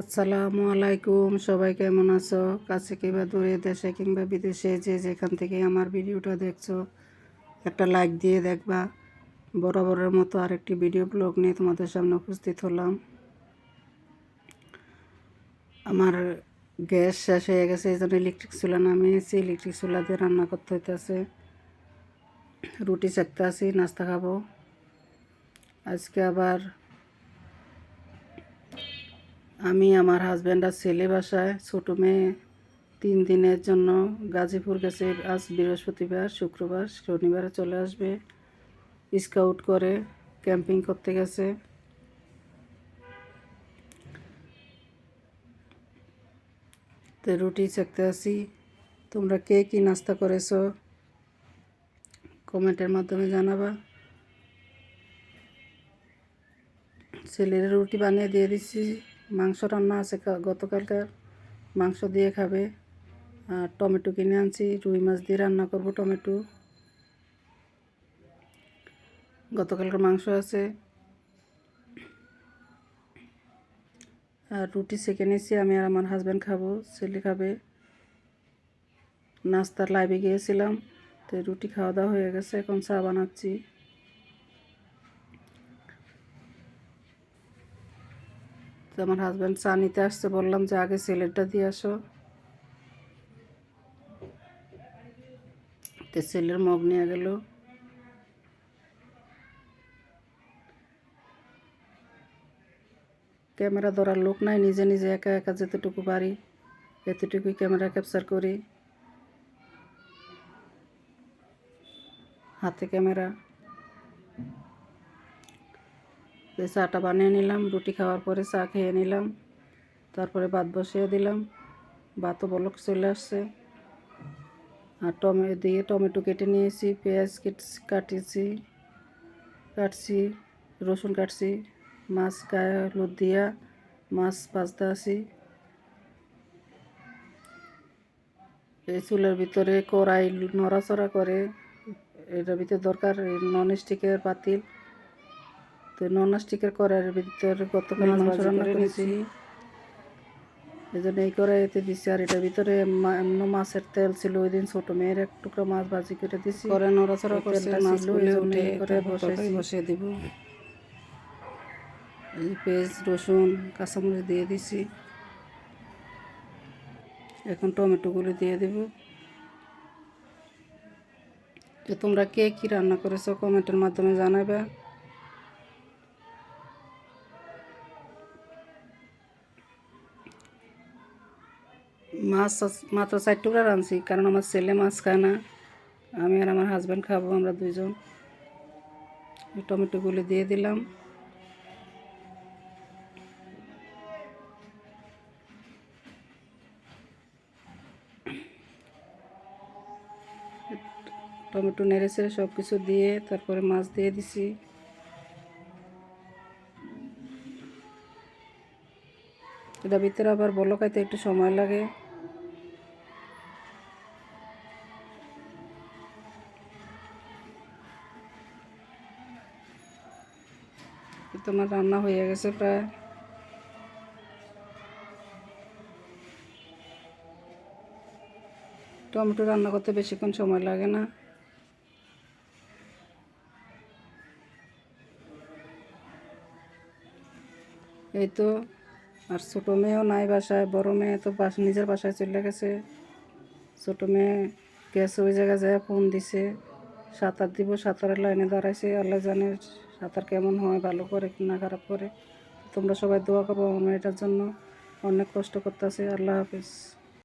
আসসালামু আলাইকুম, সবাই কেমন আছো? কাছে কিংবা দূরে দেশে কিংবা বিদেশে যে যেখান থেকে আমার ভিডিওটা দেখছ, একটা লাইক দিয়ে দেখবা। বরাবরের মতো আরেকটি ভিডিও ব্লগ নিয়ে তোমাদের সামনে উপস্থিত হলাম। আমার গ্যাস শেষ হয়ে গেছে, এই জন্য ইলেকট্রিক চুলা নামিয়েছি। ইলেকট্রিক চুলা দিয়ে রান্না করতে হইতেছে। রুটি চাকতে আছি, নাস্তা খাব। আজকে আবার আমি আমার হাজব্যান্ড আর ছেলে বাসায় ছোটো মেয়ে, তিন দিনের জন্য গাজীপুর গেছে। আজ বৃহস্পতিবার, শুক্রবার, শনিবারে চলে আসবে। স্কাউট করে ক্যাম্পিং করতে গেছে। তো রুটি চেকতে আসি। তোমরা কে কী নাস্তা করেছ? কমেন্টের মাধ্যমে জানাবা। ছেলের রুটি বানিয়ে দিয়ে দিচ্ছি মাংস রান্না আছে গতকালকার। মাংস দিয়ে খাবে। আর টমেটো কিনে আনছি, রুই মাছ দিয়ে রান্না করব টমেটো। গতকালকার মাংস আছে। আর রুটি সেকে নিয়েছি, আমি আর আমার হাজব্যান্ড খাব, ছেলে খাবে। নাস্তার লাইভে গিয়েছিলাম, তো রুটি খাওয়া দাওয়া হয়ে গেছে, এখন চা বানাচ্ছি। তো আমার হাজব্যান্ড চা নিতে আসছে, বললাম যে আগে ছেলেরটা দিয়ে আসো। তো ছেলের মগ নিয়ে গেল। ক্যামেরা ধরার লোক নাই, নিজে নিজে একা একা যেতটুকু পারি, এতটুকুই ক্যামেরা ক্যাপচার করি। হাতে ক্যামেরা। তো চাটা বানিয়ে নিলাম, রুটি খাওয়ার পরে চা খেয়ে নিলাম, তারপরে ভাত বসিয়ে দিলাম, ভাতও বলক চলে আসছে। আর টমে, দিয়ে টমেটো কেটে নিয়েছি, পেঁয়াজ কেটে কাটিয়েছি কাটছি, রসুন কাটছি, মাছ গায়ে হলুদ দিয়া মাছ ভাজতে আছি এই চুলের ভিতরে কড়াই নড়াচড়া করে, এটার ভিতরে দরকার নন স্টিকের পাতিল। তো নন স্টিকের কড়াইয়ের ভিতরে গতকাল মাংস রান্না করেছি। এই জন্য এই কড়াইতে দিছি আর এটার ভিতরে এমনি মাছের তেল ছিল ওই দিন ছোট মেয়ের এক টুকরো মাছ ভাজি করে দিছি। করে নড়াচড়া করছে মাছগুলো উঠে করে বসে বসিয়ে দিব। এই পেঁয়াজ রসুন কাঁচামরিচ দিয়ে দিছি। এখন টমেটোগুলো দিয়ে দেব। তো তোমরা কে কী রান্না করেছ কমেন্টের মাধ্যমে জানাবে মাছ মাত্র চার টুকরা রাঁধছি, কারণ আমার ছেলে মাছ খায় না। আমি আর আমার হাজব্যান্ড খাব, আমরা দুইজন। টমেটোগুলো দিয়ে দিলাম। টমেটো নেড়ে ছেড়ে সব কিছু দিয়ে তারপরে মাছ দিয়ে দিছি। এটা ভিতরে আবার বলো খাইতে একটু সময় লাগে। তো তোমার রান্না হয়ে গেছে প্রায়। টমেটো রান্না করতে বেশিক্ষণ সময় লাগে না। এই তো, আর ছোটো মেয়েও নাই বাসায়, বড় মেয়ে তো বাস, নিজের বাসায় চলে গেছে। ছোটো মেয়ে গ্যাস ওই জায়গায় যায় ফোন দিছে। সাঁতার দিব, সাঁতারের লাইনে দাঁড়াইছে, আল্লাহ জানে সাঁতার কেমন হয়, ভালো করে কি না, খারাপ করে। তোমরা সবাই দোয়া করব আমার মেয়েটার জন্য। অনেক কষ্ট করতেছে। আল্লাহ হাফিজ।